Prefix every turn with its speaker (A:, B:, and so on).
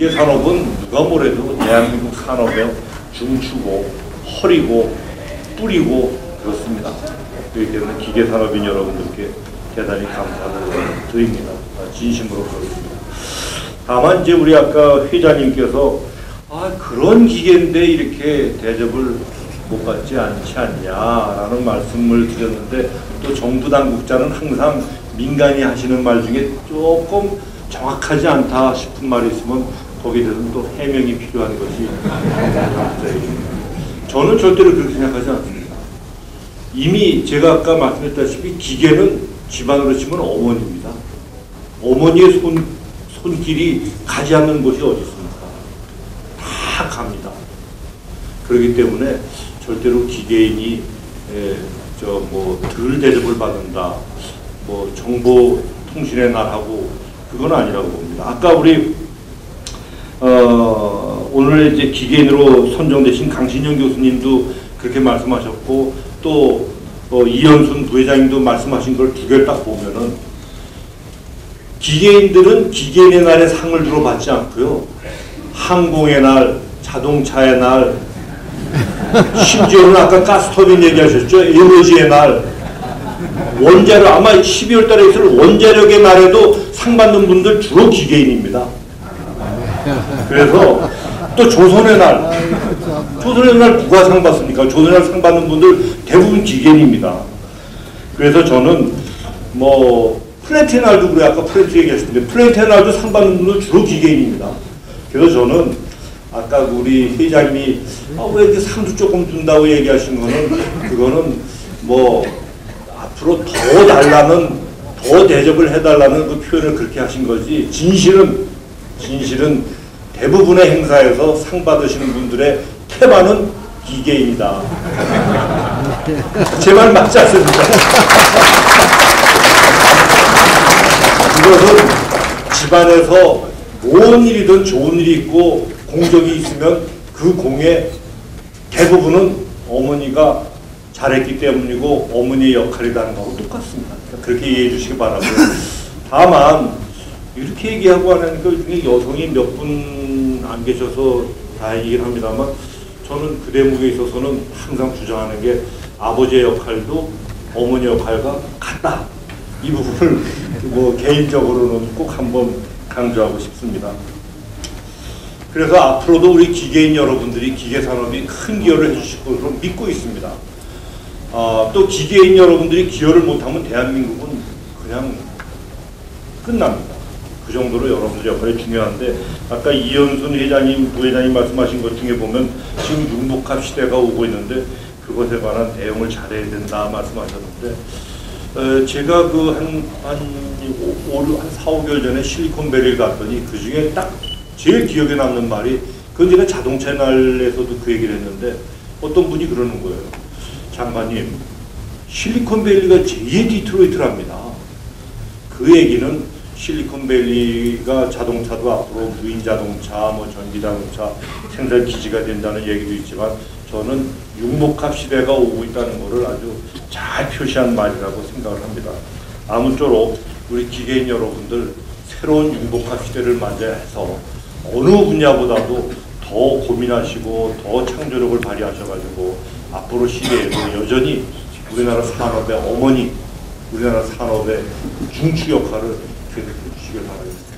A: 기계 산업은 누가 뭐래도 대한민국 산업의 중추고 허리고 뿌리고 그렇습니다. 그렇기 때문에 기계 산업인 여러분들께 대단히 감사를 드립니다. 아, 진심으로 그렇습니다. 다만 이제 우리 아까 회장님께서 아 그런 기계인데 이렇게 대접을 못 받지 않지 않냐라는 말씀을 드렸는데 또 정부 당국자는 항상 민간이 하시는 말 중에 조금 정확하지 않다 싶은 말이 있으면 거기에 대해서는 또 해명이 필요한 것이. 저는 절대로 그렇게 생각하지 않습니다. 이미 제가 아까 말씀했다시피 기계는 집안으로 치면 어머니입니다. 어머니의 손, 손길이 가지 않는 곳이 어디 있습니까? 다 갑니다. 그렇기 때문에 절대로 기계인이 저뭐 덜 대접을 받는다. 뭐 정보 통신의 날하고 그건 아니라고 봅니다. 아까 우리 어, 오늘 이제 기계인으로 선정되신 강신영 교수님도 그렇게 말씀하셨고 또 어, 이현순 부회장님도 말씀하신 걸 두 개를 딱 보면은 기계인들은 기계인의 날에 상을 주로 받지 않고요. 항공의 날, 자동차의 날, 심지어는 아까 가스터빈 얘기하셨죠. 에너지의 날, 원자력 아마 12월 달에 있을 원자력의 날에도 상 받는 분들 주로 기계인입니다. 그래서 또 조선의 날, 조선의 날 누가 상 받습니까? 조선의 날 상 받는 분들 대부분 기계인입니다. 그래서 저는 뭐 플랜트의 날도 그래 아까 플랜트 얘기하셨는데 플랜트의 날도 상 받는 분들 주로 기계인입니다. 그래서 저는 아까 우리 회장님이 아, 왜 이렇게 상도 조금 준다고 얘기하신 거는 그거는 뭐 앞으로 더 달라는 더 대접을 해달라는 그 표현을 그렇게 하신 거지 진실은 진실은 대부분의 행사에서 상 받으시는 분들의 태반은 기계입니다. 제 말 맞지 않습니까? 이것은 집안에서 뭔 일이든 좋은 일이 있고 공적이 있으면 그 공에 대부분은 어머니가 잘했기 때문이고 어머니의 역할이라는 거하고 똑같습니다. 그렇게 이해해 주시기 바라고요. 다만 이렇게 얘기하고 하니까 중에 여성이 몇 분 안 계셔서 다행이긴 합니다만 저는 그 대목에 있어서는 항상 주장하는 게 아버지의 역할도 어머니 역할과 같다. 이 부분을 뭐 개인적으로는 꼭 한번 강조하고 싶습니다. 그래서 앞으로도 우리 기계인 여러분들이 기계 산업이 큰 기여를 해주실 것으로 믿고 있습니다. 어, 또 기계인 여러분들이 기여를 못하면 대한민국은 그냥 끝납니다. 그 정도로 여러분들 역할이 중요한데 아까 이현순 회장님, 부회장님 말씀하신 것 중에 보면 지금 융복합 시대가 오고 있는데 그것에 관한 대응을 잘해야 된다 말씀하셨는데 어, 제가 그 한한한 4, 5개월 전에 실리콘밸리를 갔더니 그 중에 딱 제일 기억에 남는 말이 그건 제가 자동차 날에서도 그 얘기를 했는데 어떤 분이 그러는 거예요. 장관님 실리콘밸리가 제2의 디트로이트랍니다. 그 얘기는 실리콘밸리가 자동차도 앞으로 무인 자동차, 뭐 전기 자동차 생산 기지가 된다는 얘기도 있지만 저는 융복합 시대가 오고 있다는 것을 아주 잘 표시한 말이라고 생각을 합니다. 아무쪼록 우리 기계인 여러분들 새로운 융복합 시대를 맞이해서 어느 분야보다도 더 고민하시고 더 창조력을 발휘하셔가지고 앞으로 시대에도 여전히 우리나라 산업의 어머니, 우리나라 산업의 중추 역할을 계속해 주시길 바랍니다.